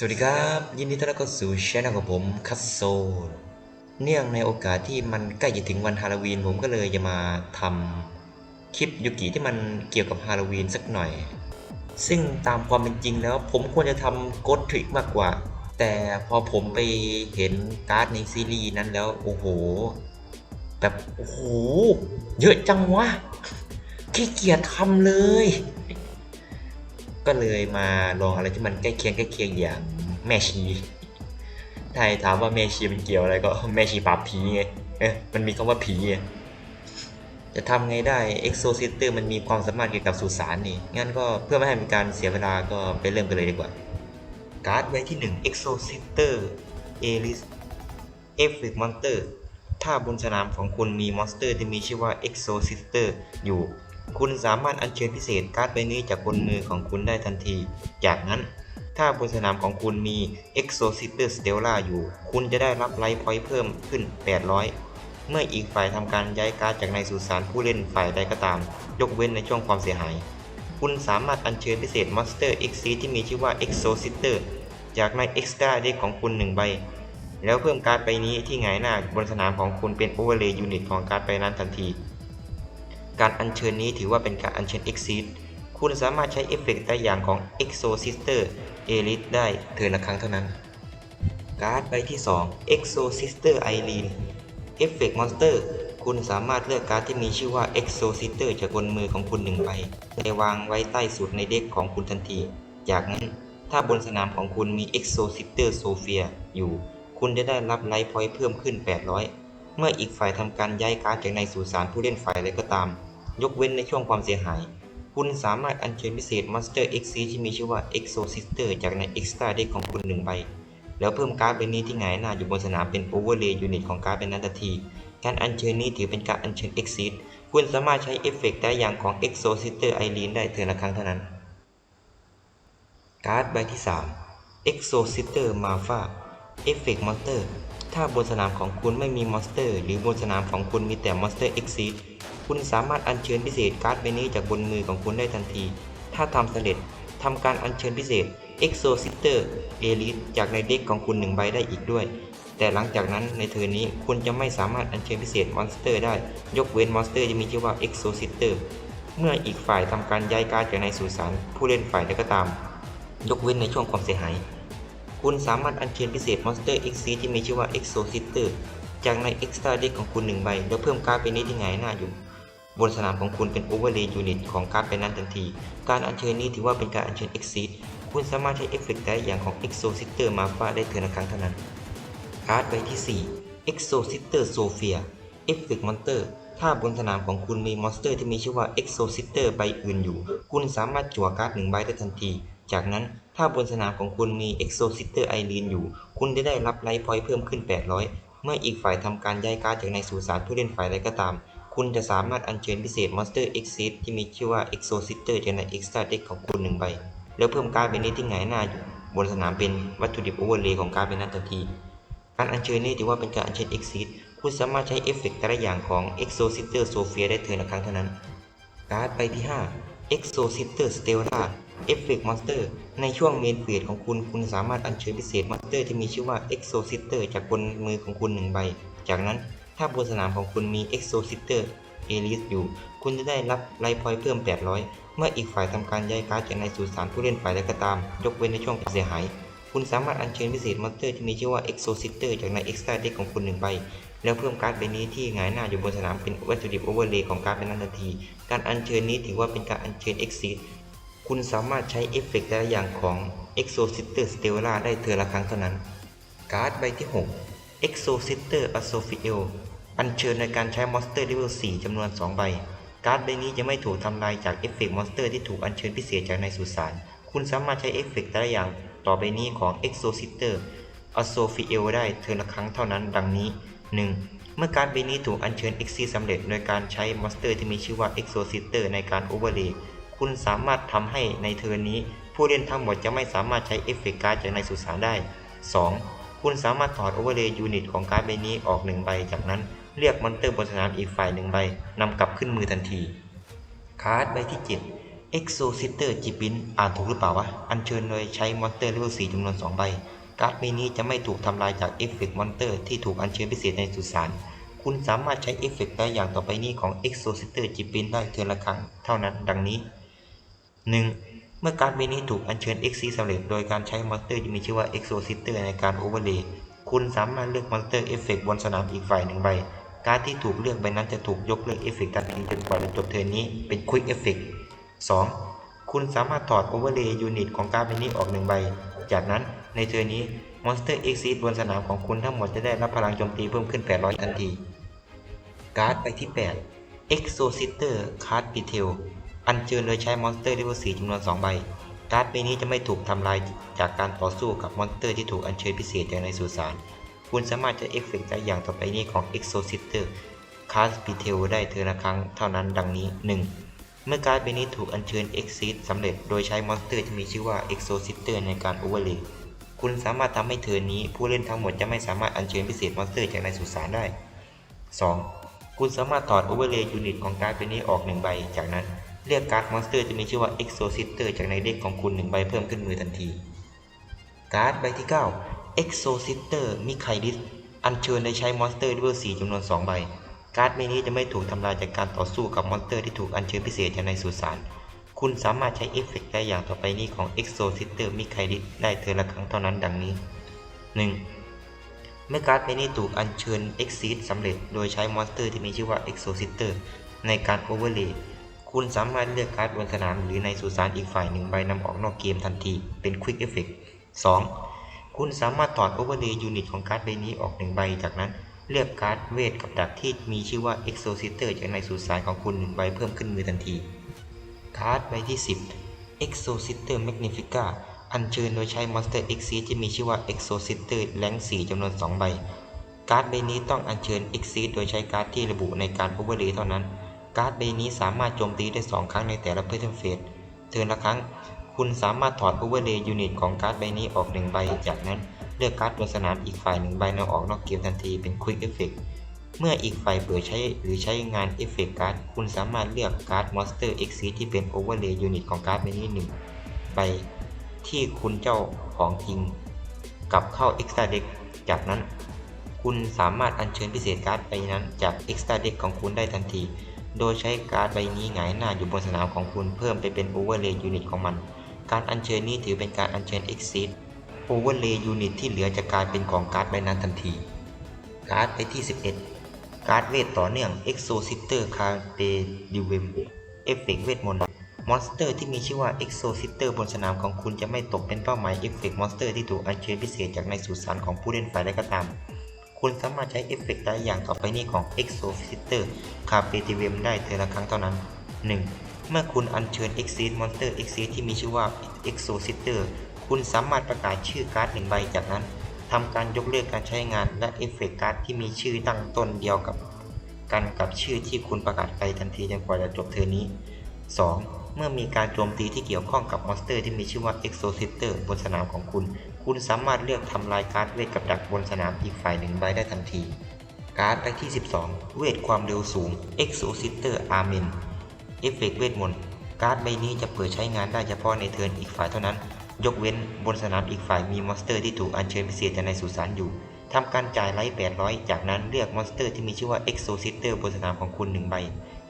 สวัสดีครับ ยินดีต้อนรับเข้าสู่ช่องของผมคัสโซเนื่องในโอกาสที่มันใกล้จะถึงวันฮาโลวีนผมก็เลยจะมาทำคลิปยุกิที่มันเกี่ยวกับฮาโลวีนสักหน่อย ซึ่งตามความเป็นจริงแล้ว ผมควรจะทำกดทริกมากกว่า แต่พอผมไปเห็นการ์ดในซีรีส์นั้นแล้วโอ้โห แบบโอ้โห เยอะจังวะขี้เกียจทำเลย ก็เลยมาลองอะไรที่มันใกล้เคียงใกล้เคียงอย่างแม่ชีถ้าให้ถามว่าแม่ชีมันเกี่ยวอะไรก็แม่ชีปราบผีไงเอ๊ะมันมีคำว่าผีไงจะทำไงได้ Exorcister มันมีความสามารถเกี่ยวกับสุสานนี่ งั้นก็เพื่อไม่ให้เป็นการเสียเวลาก็ไปเริ่มกันเลยดีกว่า การ์ดใบที่ 1 Exorcister Elis Effect Monster ถ้าบนสนามของคุณมีมอนสเตอร์ที่มีชื่อว่า Exorcister อยู่ คุณสามารถอัญเชิญพิเศษการ์ดใบนี้จากบนมือของคุณได้ทันที จากนั้นถ้าบนสนามของคุณมี Exorcister Stella อยู่ คุณจะได้รับไลฟ์พอยต์เพิ่มขึ้น 800 เมื่ออีกฝ่ายทำการย้ายการ์ดจากในสุสานผู้เล่นฝ่ายใดก็ตาม ยกเว้นในช่วงความเสียหาย คุณสามารถอัญเชิญพิเศษ Monster X ที่มีชื่อว่า Exorcister จากใน Extra Deck ของคุณ 1 ใบ แล้วเพิ่มการ์ดใบนี้ที่หงายหน้าบนสนามของคุณเป็น Overlay Unit ของการ์ดใบนั้นทันที การอัญเชิญนี้ถือว่าเป็นการอัญเชิญ Exit คุณสามารถใช้เอฟเฟกต์แต่อย่างของ Exorcister Elite ได้เทิร์นละครั้งเท่านั้น การ์ดใบที่ 2 Exorcister Eileen เอฟเฟกต์มอนสเตอร์คุณสามารถเลือกการ์ดที่มีชื่อว่า Exorcister จากบนมือของคุณหนึ่งใบไปวางไว้ใต้สุดในเด็กของคุณทันที จากนั้นถ้าบนสนามของคุณมี Exorcister Sophia อยู่ คุณจะได้รับไลฟ์พอยต์เพิ่มขึ้น 800 เมื่ออีกฝ่ายทำการย้ายการ์ดจากในสุสานผู้เล่นฝ่ายใดก็ตาม ยกเว้นในช่วงความเสียหาย คุณสามารถอัญเชิญพิเศษ Monster X ที่มีชื่อว่า Exorcister จากใน Extra Deck ของคุณหนึ่งใบ แล้วเพิ่มการ์ดใบนี้ที่หงายหน้าอยู่บนสนามเป็น Overlay Unit ของการ์ดใบนั้นทันที การอัญเชิญนี้ถือเป็นการอัญเชิญ Exit คุณสามารถใช้เอฟเฟกต์แต่อย่างของ Exorcister Eileen ได้เทือนละครั้งเท่านั้น การ์ดใบที่ 3 Exorcister Malfa เอฟเฟกต์มอนสเตอร์ถ้าบนสนามของคุณไม่มีมอนสเตอร์ หรือบนสนามของคุณมีแต่มอนสเตอร์ Exit คุณสามารถอัญเชิญพิเศษการ์ดใบนี้จากบนมือของคุณได้ทันที ถ้าทำสำเร็จทำการอัญเชิญพิเศษ Exorcister Elite จากในเด็กของคุณหนึ่งใบได้อีกด้วย แต่หลังจากนั้นในเทอร์นี้คุณจะไม่สามารถอัญเชิญพิเศษมอนสเตอร์ได้ ยกเว้นมอนสเตอร์จะมีชื่อว่า Exorcister เมื่ออีกฝ่ายทำการย้ายการ์ดจากในสุสานผู้เล่นฝ่ายใดก็ตาม ยกเว้นในช่วงความเสียหาย คุณสามารถอัญเชิญพิเศษ Monster X ที่มีชื่อว่า Exorcister จากใน Extra Deck ของคุณ1ใบ แล้วเพิ่มการ์ดใบนี้ที่หงหน้าอยู่ บนสนามของคุณเป็น Overlay Unit ของการ์ดใบนั้นทันที การอัญเชิญนี้ถือว่าเป็นการอัญเชิญ Exit คุณสามารถใช้เอฟเฟกต์ได้อย่างของ Exorcister มาฟาได้เทือนละครั้งเท่านั้น การ์ดใบที่ 4 Exorcister Sophia เอฟเฟกต์มอนเตอร์ถ้าบนสนามของคุณมีมอนสเตอร์ที่มีชื่อว่า Exorcister ใบอื่นอยู่ คุณสามารถจั่วการ์ดหนึ่งใบได้ทันที จากนั้นถ้าบนสนามของคุณมี Exorcister Eileen อยู่ คุณจะได้รับไลฟ์พอยต์เพิ่มขึ้น 800 เมื่ออีกฝ่ายทำการย้ายการ์ดจากในสุสานผู้เล่นฝ่ายใดก็ตาม คุณจะสามารถอัญเชิญพิเศษ Monster Exit ที่มีชื่อว่า Exorcister จากใน Extra Deck ของคุณหนึ่งใบ แล้วเพิ่มการ์ดใบนี้ที่หงายหน้าอยู่บนสนามเป็นวัตถุดิบ Overlay ของการ์ดใบนั้นทันที การอัญเชิญนี้ถือว่าเป็นการอัญเชิญ Exit คุณสามารถใช้เอฟเฟกต์แต่ละอย่างของ Exorcister Sophia ได้เทินละครั้งเท่านั้น การ์ดใบที่ 5 Exorcister Stella เอฟเฟกต์มอนสเตอร์ในช่วงเมนเฟสของคุณ คุณสามารถอัญเชิญพิเศษมอนสเตอร์ที่มีชื่อว่า Exorcister จากบนมือของคุณหนึ่งใบ จากนั้น ถ้าบนสนามของคุณมี Exorcister Elite อยู่ คุณจะได้รับไลฟ์พอยต์เพิ่ม 800 เมื่ออีกฝ่ายทำการย้ายการ์ดจากในสุสานผู้เล่นฝ่ายใดก็ตาม ยกเว้นในช่วงเสียหาย คุณสามารถอัญเชิญพิเศษมอนสเตอร์ที่มีชื่อว่า Exorcister จากใน Extra Deck ของคุณหนึ่งใบ แล้วเพิ่มการ์ดใบนี้ที่หงายหน้าอยู่บนสนามเป็นวัตถุดิบ Overlay ของการ์ดเป็นนั้นทันที การอัญเชิญนี้ถือว่าเป็นการอัญเชิญ Exit คุณสามารถใช้เอฟเฟกต์แต่ละอย่างของ Exorcister Stella ได้เทือละครั้งเท่านั้น การ์ดใบที่ 6 Exorcister Asophiel อัญเชิญในการใช้ Monster Level 4จำนวน 2 ใบ การ์ดใบนี้จะไม่ถูกทำลายจากเอฟเฟกต์มอนสเตอร์ที่ถูกอัญเชิญพิเศษจากในสุสาน คุณสามารถใช้เอฟเฟกต์แต่ละอย่างต่อใบนี้ของ Exorcister Asophiel ได้เทือนละครั้งเท่านั้นดังนี้ 1. เมื่อการ์ดใบนี้ถูกอัญเชิญ Exit สำเร็จโดยการใช้มอนสเตอร์ที่มีชื่อว่า Exorcister ในการ Overlay คุณสามารถทำให้ในเทิร์นนี้ ผู้เล่นทั้งหมดจะไม่สามารถใช้เอฟเฟกต์การ์ดจากในสุสานได้ 2. คุณสามารถถอด Overlay Unit ของการ์ดใบนี้ออก1ใบจากนั้น เรียกมอนเตอร์บนสนามอีกฝ่ายหนึ่งใบนำกลับขึ้นมือทันที การ์ดใบที่7 Exosister จิปินอ่านถูกหรือเปล่าวะ อัญเชิญโดยใช้มอนเตอร์เลเวล4จำนวน 2 ใบ การ์ดใบนี้จะไม่ถูกทำลายจากเอฟเฟกต์มอนเตอร์ที่ถูกอัญเชิญพิเศษในสุสาน คุณสามารถใช้เอฟเฟกต์ได้อย่างต่อไปนี้ของ Exosister จิปินได้เทือนละครั้งเท่านั้นดังนี้ 1. เมื่อการ์ดใบนี้ถูกอัญเชิญ X สำเร็จโดยการใช้มอนเตอร์ที่มีชื่อว่า Exosister ในการโอเวอร์เลย์คุณสามารถเลือกมอนเตอร์เอฟเฟกต์บนสนามอีกฝ่ายหนึ่งใบ การ์ดที่ถูกเลือกใบนั้นจะถูกยกเลิกเอฟเฟกต์ทันทีจนกว่าจะจบเทิร์นนี้เป็นควิกเอฟเฟกต์ 2. คุณสามารถถอดโอเวอร์เลย์ยูนิตของการ์ดใบนี้ออกหนึ่งใบ จากนั้นในเทิร์นนี้มอนสเตอร์ X บนสนามของคุณทั้งหมดจะได้รับพลังโจมตีเพิ่มขึ้น 800 ทันที การ์ดใบที่ 8 Exosister Card p e t e l อัญเชิญโดยใช้มอนสเตอร์เลเวล4จำนวน 2 ใบ การ์ดใบนี้จะไม่ถูกทำลายจากการต่อสู้กับมอนสเตอร์ที่ถูกอัญเชิญพิเศษจากในสุสาน คุณสามารถจะเอฟเฟกต์ได้อย่างต่อไปนี้ของ Exosister Card p e t e l ได้เทอละครั้งเท่านั้นดังนี้ 1. เมื่อการ์ดใบนี้ถูกอัญเชิญ Exit สำเร็จโดยใช้มอนสเตอร์ที่มีชื่อว่า Exosister ในการ Overlay คุณสามารถทำให้เทิร์นนี้ผู้เล่นทั้งหมดจะไม่สามารถอัญเชิญพิเศษมอนสเตอร์จากในสุสานได้ 2. คุณสามารถถอด Overlay Unit ของการ์ดใบนี้ออกหนึ่งใบ จากนั้นเลือกการ์ดมอนสเตอร์ที่มีชื่อว่า Exosister จากในเด็กของคุณหนึ่งใบเพิ่มขึ้นมือทันที การ์ดใบที่ 9 Exosister มิไคดิสอัญเชิญโดยใช้มอนสเตอร์เลเวล4จำนวน 2 ใบ การ์ดใบนี้จะไม่ถูกทำลายจากการต่อสู้กับมอนสเตอร์ที่ถูกอัญเชิญพิเศษจากในสุสาน คุณสามารถใช้เอฟเฟกต์ได้อย่างต่อไปนี้ของ Exosister มิไคดิสได้เทอละครั้งเท่านั้นดังนี้ 1. เมื่อการ์ดใบนี้ถูกอัญเชิญ Exit สำเร็จ โดยใช้มอนสเตอร์ที่มีชื่อว่า Exosister ในการ Overlay คุณสามารถเลือกการ์ดบนสนามหรือในสุสานอีกฝ่ายหนึ่งใบนำออกนอกเกมทันที เป็น Quick Effect 2. คุณสามารถถอด Overlay Unit ของการ์ดใบนี้ออกหนึ่งใบ จากนั้นเลือกการ์ดเวทกับดักที่มีชื่อว่า Exosister จากในสุสานของคุณหนึ่งใบเพิ่มขึ้นมือทันที การ์ดใบที่ 10 Exosister Magnifica อัญเชิญโดยใช้ Monster Exit ที่มีชื่อว่า Exosister แรง4จำนวน 2 ใบ การ์ดใบนี้ต้องอัญเชิญ Exit โดยใช้การ์ดที่ระบุในการ Overlay เท่านั้น การ์ดใบนี้สามารถโจมตีได้ 2 ครั้งในแต่ละ Pattern Phase เทิร์นละครั้ง คุณสามารถถอด Overlay Unit ของการ์ดใบนี้ออก 1 ใบ จากนั้นเลือกการ์ดบนสนามอีกฝ่ายหนึ่งใบนำออกนอกเกมทันทีเป็น Quick Effect เมื่ออีกฝ่ายเปิดใช้หรือใช้งานเอฟเฟกต์การ์ดคุณสามารถเลือกการ์ด Monster Exit ที่เป็น Overlay Unit ของการ์ดใบนี้หนึ่งใบที่คุณเจ้าของจริงกลับเข้า Extra Deck จากนั้น คุณสามารถอัญเชิญพิเศษการ์ดใบนั้นจาก Extra Deck ของคุณได้ทันที โดยใช้การ์ดใบนี้หงายหน้าอยู่บนสนามของคุณเพิ่มไปเป็น Overlay Unit ของมัน การอัญเชิญนี้ถือเป็นการอัญเชิญ Exit Overlay Unit ที่เหลือจะกลายเป็นของการ์ดใบนั้นทันที การ์ดใบที่ 11 การ์ดเวทต่อเนื่อง Exosister c a r p e d i v e m เอฟเฟกต์เวทมนต์มอนสเตอร์ที่มีชื่อว่า Exosister บนสนามของคุณจะไม่ตกเป็นเป้าหมายเอฟเฟกต์มอนสเตอร์ที่ถูกอัญเชิญพิเศษจากในสุสานของผู้เล่นฝ่ายใดก็ตาม คุณสามารถใช้เอฟเฟกต์ได้อย่างต่อไปนี้ของ Exosister c a r p e t i v e m ได้เทอละครั้งเท่านั้น 1. เมื่อคุณอัญเชิญ Exit Monster Exit ที่มีชื่อว่า Exosister คุณสามารถประกาศชื่อการ์ดหนึ่งใบจากนั้นทำการยกเลิกการใช้งานและเอฟเฟกต์การ์ดที่มีชื่อตั้งต้นเดียวกับกันกับชื่อที่คุณประกาศไปทันทีจนกว่าจะจบเทอร์นี้ 2. เมื่อมีการโจมตีที่เกี่ยวข้องกับมอนสเตอร์ที่มีชื่อว่า Exosister บนสนามของคุณ คุณสามารถเลือกทำลายการ์ดเวทกับดักบนสนามอีกฝ่ายหนึ่งใบได้ทันที การ์ดใบที่ 12 เวทความเร็วสูง Exosister Amen เอฟเฟกต์เวทมนต์การ์ดใบนี้จะเปิดใช้งานได้เฉพาะในเทิร์นอีกฝ่ายเท่านั้น ยกเว้นบนสนามอีกฝ่ายมีมอนสเตอร์ที่ถูกอัญเชิญพิเศษจากในสุสานอยู่ทำการจ่ายไลท์800 จากนั้นเลือกมอนสเตอร์ที่มีชื่อว่า Exosister บนสนามของคุณ 1 ใบ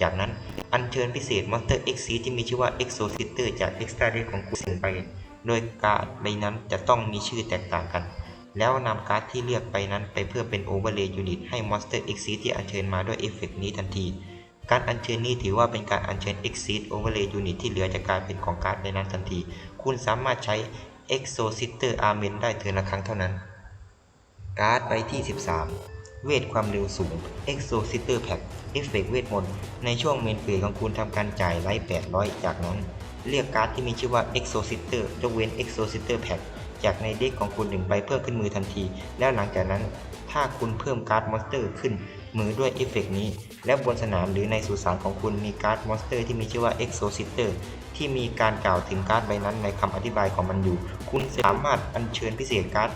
จากนั้นอัญเชิญพิเศษมอนสเตอร์ X ที่มีชื่อว่า Exosister จาก Extra Deck ของคุณหนึ่งใบ โดยการ์ดใบนั้นจะต้องมีชื่อแตกต่างกัน แล้วนำการ์ดที่เลือกไปนั้นไปเพื่อเป็น Overlay Unit ให้มอนสเตอร์ X ที่อัญเชิญมาด้วยเอฟเฟกต์นี้ทันที การอัญเชิญนี้ถือว่าเป็นการอัญเชิญ Exit Overlay Unit ที่เหลือจะกลายเป็นของการ์ดใบนั้นทันที คุณสามารถใช้ Exosister Amen ได้เทือนละครั้งเท่านั้น การ์ดใบที่ 13 เวทความเร็วสูง Exosister Pack เอฟเฟกเวทมนต์ ในช่วงเมนเฟสของคุณทำการจ่ายไลท์800 จากนั้นเลือกการ์ดที่มีชื่อว่า Exosister ยกเว้น Exosister Pack จากในเด็กของคุณหนึ่งใบเพิ่มขึ้นมือทันที แล้วหลังจากนั้น ถ้าคุณเพิ่มการ์ดมอนสเตอร์ขึ้น มือด้วยเอฟเฟกต์นี้ และบนสนามหรือในสุสานของคุณมีการ์ดมอนสเตอร์ที่มีชื่อว่า Exosister ที่มีการกล่าวถึงการ์ดใบนั้นในคำอธิบายของมันอยู่ คุณสามารถอัญเชิญพิเศษการ์ด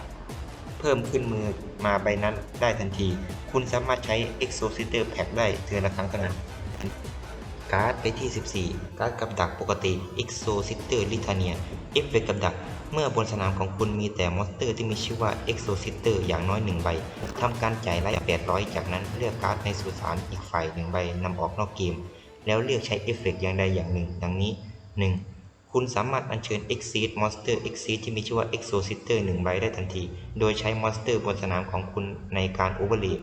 เพิ่มขึ้นมือมาใบนั้นได้ทันที คุณสามารถใช้ Exosister Pack ได้เทือนละครั้งเท่านั้น การ์ดไปที่ 14 การ์ดกับดักปกติ Exo Sister Litania เอฟเฟกกับดัก เมื่อบนสนามของคุณมีแต่มอนสเตอร์ที่มีชื่อว่า Exo Sister อย่างน้อย 1 ใบทำการจ่ายไล่800 จากนั้นเลือกการ์ดในสุสานอีกฝ่าย1ใบนำออกนอกเกม แล้วเลือกใช้เอฟเฟกอย่างใดอย่างหนึ่ง ดังนี้ 1. คุณสามารถอัญเชิญ Exceed Monster Exceed ที่มีชื่อว่า Exo Sister 1 ใบได้ทันที โดยใช้มอนสเตอร์บนสนามของคุณในการ Overlay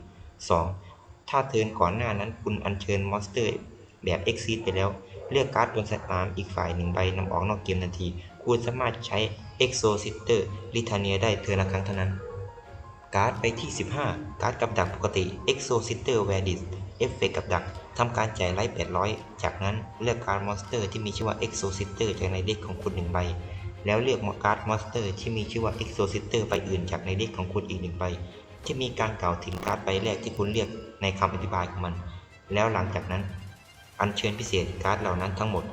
2. ถ้าเทิร์นก่อนหน้านั้นคุณอัญเชิญมอนสเตอร์ แบบ Exceed ไปแล้ว เลือกการ์ดบนสนามอีกฝ่ายหนึ่งใบนำออกนอกเกมทันที คุณสามารถใช้ Exo Sister Litania ได้เทิร์นละครั้งเท่านั้น การ์ดไปที่ 15 การ์ดกับดักปกติ Exo Sister v a d i s เอฟเฟกกับดักทำการจ่ายไลท์800 จากนั้นเลือกการ์ดมอนสเตอร์ที่มีชื่อว่า Exo Sister จากในเด็กของคุณหนึ่งใบแล้วเลือกการ์ดมอนสเตอร์ที่มีชื่อว่า Exo Sister ใบอื่นจากในเด็กของคุณอีกหนึ่งใบที่มีการกล่าวถึงการ์ดใบแรกที่คุณเรียกในคำอธิบายของมัน แล้วหลังจากนั้น อัญเชิญพิเศษการ์ดเหล่านั้นทั้งหมด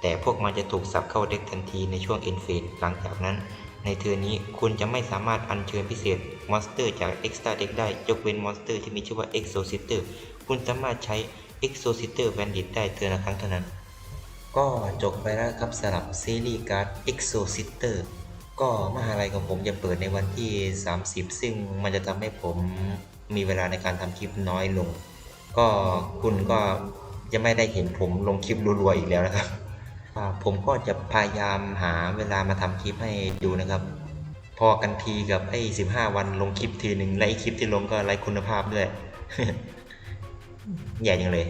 แต่พวกมันจะถูกสับเข้าเด็กทันทีในช่วง end phase หลังจากนั้น ในเทอร์นี้คุณจะไม่สามารถอัญเชิญพิเศษมอนสเตอร์จาก Extra Deck ได้ยกเว้นมอนสเตอร์ที่มีชื่อว่า Exo Sister คุณสามารถใช้ Exo Sister Bandit ได้เทอร์นละครั้งเท่านั้น ก็จบไปแล้วครับสำหรับซีรีส์การ์ด Exo Sister ก็มหาลัยของผมจะเปิดในวันที่ 30 ซึ่งมันจะทำให้ผมมีเวลาในการทำคลิปน้อยลง ก็คุณก็ จะไม่ได้เห็นผมลงคลิปรัวๆอีกแล้วนะครับผมก็จะพยายามหาเวลามาทำคลิปให้ดูนะครับ พอกันทีกับไอ้15วันลงคลิปทีหนึ่งและไอ้คลิปที่ลงก็ไร้คุณภาพด้วยใหญ่ยังเลย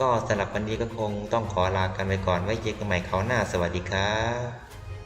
ก็สำหรับวันนี้ก็คงต้องขอลากันไปก่อนไว้เจอกันใหม่คราวหน้าสวัสดีครับ